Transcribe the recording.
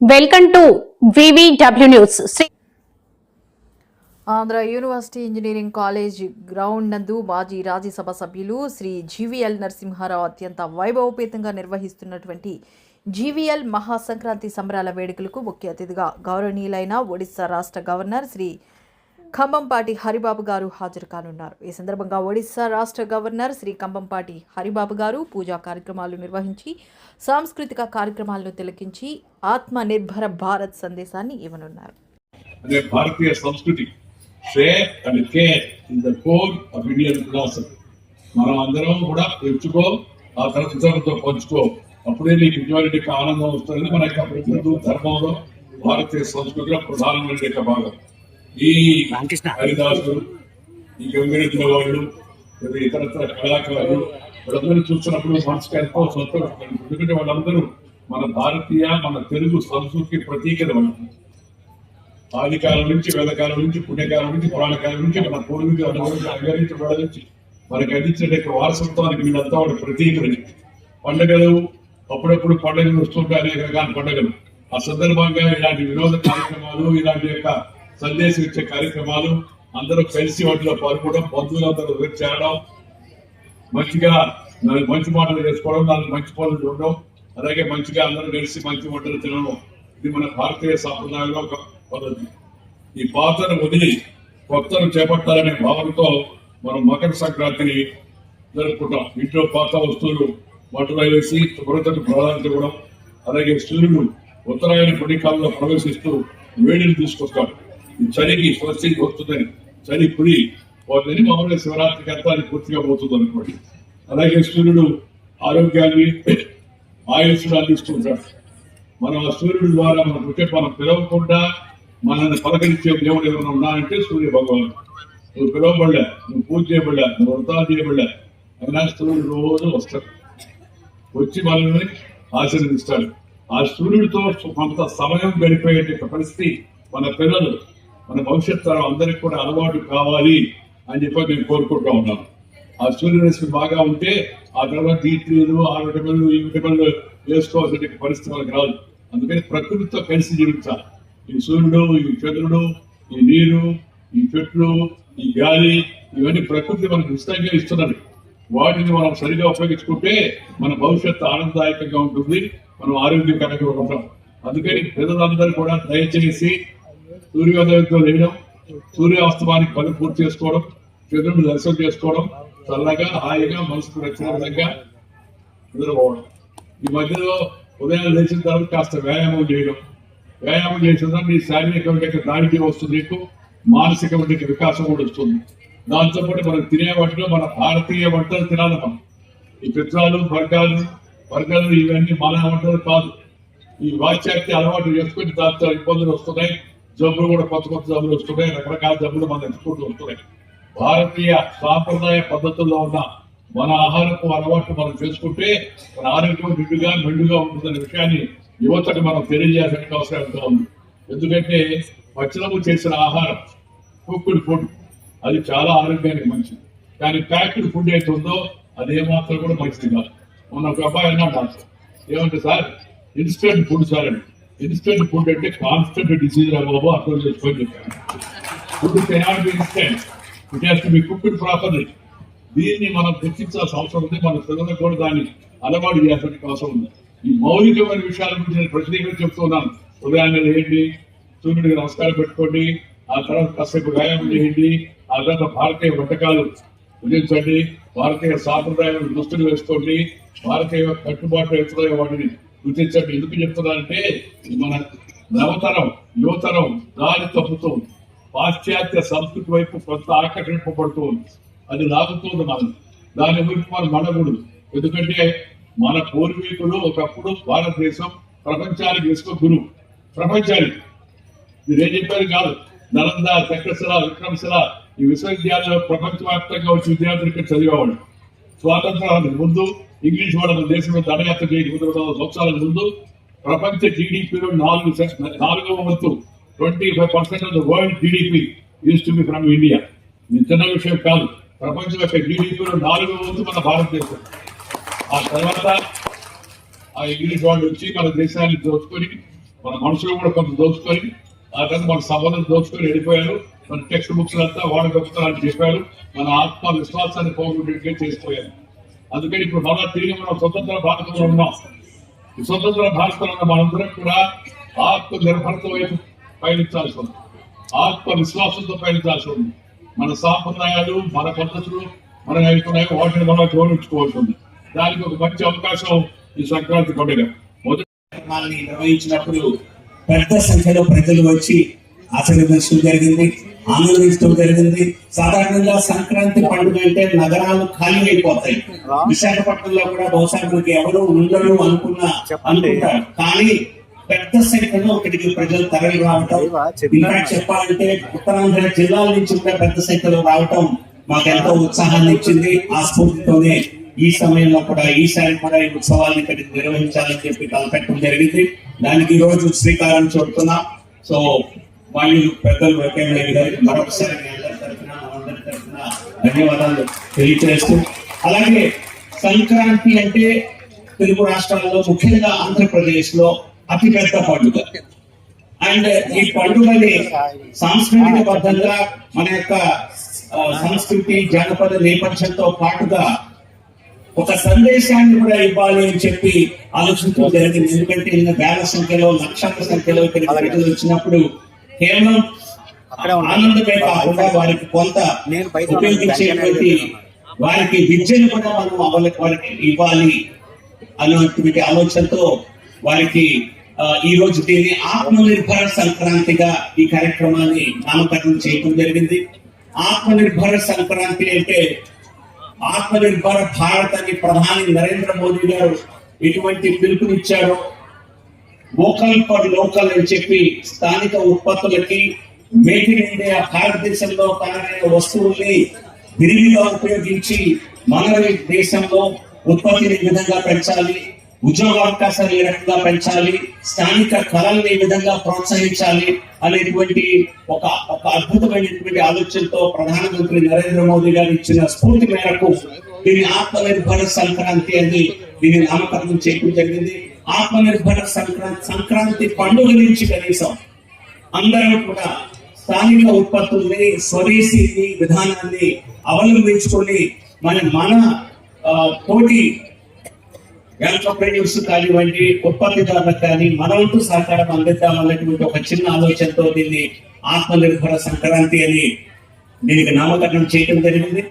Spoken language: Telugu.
Welcome to VVW news Andhra university engineering college ground నందు మాజీ రాజ్యసభ సభ్యులు శ్రీ జీవీఎల్ నరసింహారావు అత్యంత వైభవపేతంగా నిర్వహిస్తున్నటువంటి జీవీఎల్ మహాసంక్రాంతి సంబరాల వేడుకలకు ముఖ్య అతిథిగా గౌరవనీయులైన ఒడిశా రాష్ట్ర గవర్నర్ శ్రీ ఖమ్మంపాటి హరిబాబు గారు హాజరు కానున్నారు. ఈ సందర్భంగా ఒడిశా రాష్ట్ర గవర్నర్ శ్రీ కంబంపాటి హరిబాబు గారు పూజా కార్యక్రమాలు నిర్వహించి సాంస్కృతిక కార్యక్రమాలను తిలకించి ఆత్మ నిర్భర భారత్ సందేశాన్ని ఇవ్వనున్నారు. భారతీయ సంస్కృతి share and care in the core of Indian philosophy మనం అందరం కూడా తెచ్చుకో ఆ తర్వాత ఇతరులతో పంచుకో. అప్పుడే నీకు నిజమైన ఆనందం వస్తుంది. మన యొక్క హిందూ ధర్మంలో భారతీయ సంస్కృతిలో ప్రధానమైన భాగం. ఈ హరిదాసులు ఈ గంగిరెద్దుల వాళ్ళు ఇతరత్ర కళాకారులు వాళ్ళందరూ చూస్తున్నప్పుడు మనసుకు ఎంతో సంతోషం. ఎందుకంటే వాళ్ళందరూ మన భారతీయ మన తెలుగు సంస్కృతికి ప్రతీకత వాళ్ళు ఆదికాలం నుంచి వేదకాలం నుంచి పుణ్యకాలం నుంచి పురాణకాలం నుంచి మన పూర్వీకులు అనుభవించి అలంకరించి వెళ్ళరించి మనకి అందించిన వారసత్వానికి వీళ్ళంతా వాడు ప్రతీకలు. పండుగలు అప్పుడప్పుడు పండుగలు వస్తుంటాయి అనేక రకాల పండుగలు. ఆ సందర్భంగా ఇలాంటి వినోద కార్యక్రమాలు ఇలాంటి యొక్క సందేశం ఇచ్చే కార్యక్రమాలు అందరూ కలిసి వాటిలో పాల్గొనడం బంధువులందరూ వచ్చి చేరడం మంచిగా నాలుగు మంచి మాటలు చేసుకోవడం నాలుగు మంచి పనులు చూడడం అలాగే మంచిగా అందరూ కలిసి మంచి వంటలు తినడం. ఇది మన భారతీయ సాంప్రదాయంలో ఒక పద్ధతి. ఈ పాత్రను వదిలి కొత్తను చేపట్టాలనే భావనతో మనం మకర సంక్రాంతిని జరుపుకుంటాం. ఇంట్లో పాత వస్తువులు మటలు వేసి శుభ్రతకు ప్రాధాన్యత ఇవ్వడం అలాగే సూర్యుడు ఉత్తరాయణ పొడికాలంలో ప్రవేశిస్తూ వేడిని తీసుకొస్తాడు చలికి స్వచ్ఛకి వస్తుందని చలి పులి పోతుందని మామూలుగా శివరాత్రికి అంతా అది పూర్తిగా పోతుంది అనుకోండి. అలాగే సూర్యుడు ఆరోగ్యాన్ని ఆయుష్ను అందిస్తుంటాడు. మనం ఆ సూర్యుడి ద్వారా మనం పుట్టే మనం పిలవకుండా మనల్ని పలకరించే దేవుడు ఏమైనా ఉన్నానంటే సూర్య భగవాన్ నువ్వు పిలవబడలే నువ్వు పూజ చేయబడలే నువ్వు వ్రతాలు చేయబడలే అయినా సూర్యుడు రోజు వస్తాడు. వచ్చి మనల్ని ఆశీర్వదిస్తాడు. ఆ సూర్యుడితో కొంత సమయం గడిపే పరిస్థితి మన పిల్లలు మన భవిష్యత్ తరం అందరికి కూడా అలవాటు కావాలి అని చెప్పి మేము కోరుకుంటూ ఉన్నాం. ఆ సూర్యరశ్మి బాగా ఉంటే ఆ తర్వాత ఈ టీలు ఆ విటమిన్లు ఈ విటమిన్లు వేసుకోవాల్సిన పరిస్థితి మనకు రాదు. అందుకని ప్రకృతితో కలిసి జీవించాలి. ఈ సూర్యుడు ఈ చంద్రుడు ఈ నీరు ఈ చెట్లు ఈ గాలి ఇవన్నీ ప్రకృతి మనకు ఉచితంగా ఇస్తున్నది వాటిని మనం సరిగా ఉపయోగించుకుంటే మన భవిష్యత్తు ఆనందదాయకంగా ఉంటుంది మనం ఆరోగ్యకరంగా ఉంటాం. అందుకని ప్రజలందరూ కూడా దయచేసి సూర్యోదయంతో లేయడం సూర్యాస్తమానికి పని పూర్తి చేసుకోవడం చంద్రుడు దర్శనం చేసుకోవడం చల్లగా హాయిగా మనసుకు నచ్చిన విధంగా నిద్రపోవడం ఈ మధ్యలో ఉదయం లేచిన తర్వాత కాస్త వ్యాయామం చేయడం. వ్యాయామం చేసిన తర్వాత శారీరక దాడికి వస్తుంది నీకు మానసిక వికాసం కూడా వస్తుంది. దాంతో పాటు మనం తినే వంటలు మన భారతీయ వంటలు తినాలి మనం. ఈ పిత్రాలు వర్గాలు వర్గాలు ఇవన్నీ మన వంటలు కాదు. ఈ వాచ్యాక్తి అలవాటు చేసుకుని దాంతో ఇబ్బందులు వస్తున్నాయి. జబ్బులు కూడా కొత్త కొత్త జబ్బులు వస్తున్నాయి రకరకాల జబ్బులు మన ఎంచుకుంటూ వస్తున్నాయి. భారతీయ సాంప్రదాయ పద్ధతుల్లో ఉన్న మన ఆహారపు అలవాట్లు మనం చేసుకుంటే మన ఆరోగ్యం నిండుగా మెండుగా ఉంటుందనే విషయాన్ని యువతకు మనం తెలియజేయాల్సిన అవసరం ఎంతో ఉంది. ఎందుకంటే పచ్చలము చేసిన ఆహారం కుక్కుడు ఫుడ్ అది చాలా ఆరోగ్యానికి మంచిది. కానీ ప్యాక్డ్ ఫుడ్ అయితే ఉందో అది ఏమాత్రం కూడా మంచిది కాదు. మొన్న ఒక అబ్బాయి అన్నాడు ఏమంటే సార్ ఇన్స్టెంట్ ఫుడ్ సార్ అండి ఇన్స్టెంట్ ఫుడ్ అంటే కాన్స్టెంట్ డిసీజ్ రా బాబు అర్థం చేసుకొని చెప్పాను food cannot be instant it has to be cooked properly దీన్ని మనం గుర్తించాల్సిన అవసరం ఉంది. మన పిల్లలకు కూడా దాన్ని అలవాటు చేయాల్సిన అవసరం ఉంది. ఈ మౌలికమైన విషయాల గురించి నేను ప్రతినిధిగా చెప్తున్నాను. ఉదయాన్నే లేండి సూర్యుడికి నమస్కారం పెట్టుకోండి. ఆ తర్వాత కాసేపు వ్యాయామం చేయండి. ఆ తర్వాత భారతీయ వంటకాలు భుజించండి భారతీయ సాంప్రదాయాలను దుస్తులు వేసుకోండి. భారతీయ కట్టుబాట్లు ఎత్తున్న వాటిని గుర్తించండి. ఎందుకు చెప్తున్నానంటే మన నవతరం యువతరం దారి తప్పుతూ పాశ్చాత్య సంస్కృతి వైపు కొంత ఆకర్షింపబడుతూ ఉంది అది లాగుతుంది మనం దాని గురించి మనం మనగుడు ఎందుకంటే మన పూర్వీకులు ఒకప్పుడు భారతదేశం ప్రపంచానికి ఇసుక గురువు ప్రపంచానికి. మీరేం చెప్పారు కాదు. నలంద చక్రశిల విక్రమశిల ఈ విశ్వవిద్యాలయంలో ప్రపంచవ్యాప్తంగా వచ్చి విద్యార్థులు ఇక్కడ చదివేవాళ్ళు. స్వాతంత్రానికి ముందు ఇంగ్లీష్ వాళ్ళ దేశంలో దండయాత్ర చేయడం వందల సంవత్సరాల ముందు ప్రపంచ జీడిపిలో నాలుగు నాలుగవ వంతు twenty five percent of the world GDP use to be from India ఇది చిన్న విషయం కాదు. ప్రపంచం యొక్క జీడిపిలో నాలుగవ వంతు మన భారతదేశం. ఆ తర్వాత ఆ ఇంగ్లీష్ వాళ్ళు వచ్చి మన దేశాన్ని దోచుకొని మన మనుషులు కూడా కొంత దోచుకొని ఆ తర్వాత మన సభలను దోచుకొని వెళ్ళిపోయారు. మన టెక్స్ట్ బుక్స్ అంతా వాడు గొప్పతనాన్ని చెప్పారు. మన ఆత్మ విశ్వాసాన్ని పోగొట్టుగా చేసిపోయారు. అందుకని ఇప్పుడు మళ్ళా తిరిగి మనం స్వతంత్ర భారతంలో ఉన్నాం. ఈ స్వతంత్ర భారతంలో ఉన్న మనందరం కూడా ఆత్మ నిర్భరత వైపు పయనించాల్సి ఉంది. ఆత్మ విశ్వాసంతో పయనించాల్సి ఉంది. మన సాంప్రదాయాలు మన పద్ధతులు మన నైపుణ్యాలు వాటిని మనం గౌరవించుకోవాల్సి ఉంది. దానికి ఒక మంచి అవకాశం ఈ సంక్రాంతి పండుగ. మొదటి నిర్వహించినప్పుడు పెద్ద సంఖ్యలో ప్రజలు వచ్చి ఆశీర్వదించడం జరిగింది. ఆనందించడం జరిగింది సాధారణంగా సంక్రాంతి పండుగ అంటే నగరాలు ఖాళీ అయిపోతాయి. విశాఖపట్నంలో కూడా బహుశా మనకి ఎవరు ఉండరు అనుకున్న అనుకుంటారు. కానీ పెద్ద సంఖ్యలో ఇక్కడికి ప్రజలు తరలి రావటం ఇంకా చెప్పాలంటే ఉత్తరాంధ్ర జిల్లాల నుంచి కూడా పెద్ద సంఖ్యలో రావటం మాకు ఎంతో ఉత్సాహాన్ని ఇచ్చింది. ఆ స్ఫూర్తితోనే ఈ సమయంలో కూడా ఈసారి కూడా ఈ ఉత్సవాన్ని ఇక్కడ నిర్వహించాలని చెప్పి తలపెట్టడం జరిగింది. దానికి ఈ రోజు శ్రీకారం చుడుతున్నాం. సో వాళ్ళు పెద్దలు వెంకయ్య మరొకసారి ధన్యవాదాలు తెలియజేస్తూ అలాగే సంక్రాంతి అంటే తెలుగు రాష్ట్రాల్లో ముఖ్యంగా ఆంధ్రప్రదేశ్లో అతిపెద్ద పండుగ. అండ్ ఈ పండుగని సాంస్కృతిక బద్ధంగా మన యొక్క సంస్కృతి జానపద నేపథ్యంతో పాటుగా ఒక సందేశాన్ని కూడా ఇవ్వాలి అని చెప్పి ఆలోచించడం జరిగింది. ఎందుకంటే వేల సంఖ్యలో లక్షల సంఖ్యలో ఇక్కడికి ప్రజలు వచ్చినప్పుడు కేవలం ఆనందమే కాకుండా వారికి కొంత ఉపయోగించేటువంటి వారికి విద్యను కూడా మనం వాళ్ళకి వారికి ఇవ్వాలి అనేటువంటి ఆలోచనతో వారికి ఈ రోజు దీన్ని ఆత్మనిర్భర సంక్రాంతిగా ఈ కార్యక్రమాన్ని నామకరణం చేయడం జరిగింది. ఆత్మనిర్భర సంక్రాంతి అంటే ఆత్మనిర్భర భారత్ అని ప్రధాని నరేంద్ర మోదీ గారు ఎటువంటి పిలుపునిచ్చారో వోకల్ ఫర్ లోకల్ అని చెప్పి స్థానిక ఉత్పత్తులకి మేక్ ఇన్ ఇండియా భారతదేశంలో తయారైన వస్తువుల్ని విరివిగా ఉపయోగించి మన దేశంలో ఉత్పత్తిని ఈ విధంగా పెంచాలి ఉద్యోగావకాశాలు ఏ రకంగా పెంచాలి స్థానిక కళల్ని విధంగా ప్రోత్సహించాలి అనేటువంటి ఒక ఒక అద్భుతమైనటువంటి ఆలోచనతో ప్రధానమంత్రి నరేంద్ర మోదీ గారు ఇచ్చిన స్ఫూర్తి మేరకు దీని ఆత్మనిర్భర సంక్రాంతి అని దీని నామకరణం చేయడం జరిగింది. ఆత్మనిర్భర సంక్రాంతి సంక్రాంతి పండుగ నుంచి కనీసం అందరం కూడా స్థానిక ఉత్పత్తుల్ని స్వదేశీ విధానాన్ని అవలంబించుకొని మన మన ఆ, తోటి ఎంటర్ప్రెన్యూర్స్ కానివ్వండి ఉత్పత్తిదారులకు కానీ మన వంతు సహకారం అందిద్దామన్నటువంటి ఒక చిన్న ఆలోచనతో దీన్ని ఆత్మనిర్భర సంక్రాంతి అని దీనికి నామకరణం చేయడం జరిగింది.